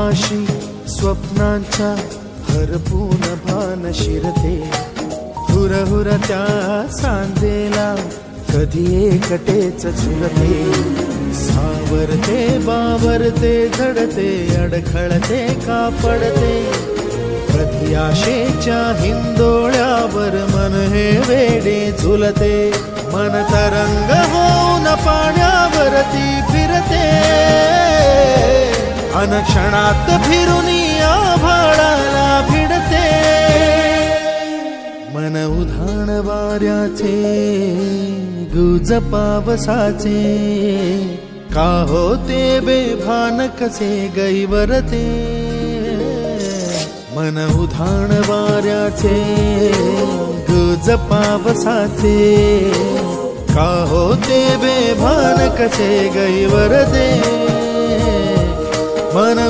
पाशी स्वप्नांच्या हरपून भान शिरते. हुर हुर त्या सांजेला कधी एकटेच झुरते सावरते बावरते झडते अडखळते का पडते कधी आशेच्या हिंदोळ्यावर मन हे वेडे झुलते. मन तरंग होऊन पाण्यावरती फिरते. अनक्षणात फिरून आभाळाला भिडते. मन उधाण वाऱ्याचे गुज पावसाचे का होते बेभान कसे गैवरते? मन उधाण वाऱ्याचे गुज पावसाचे का होते बेभान कसे गैवरते? मन उधाण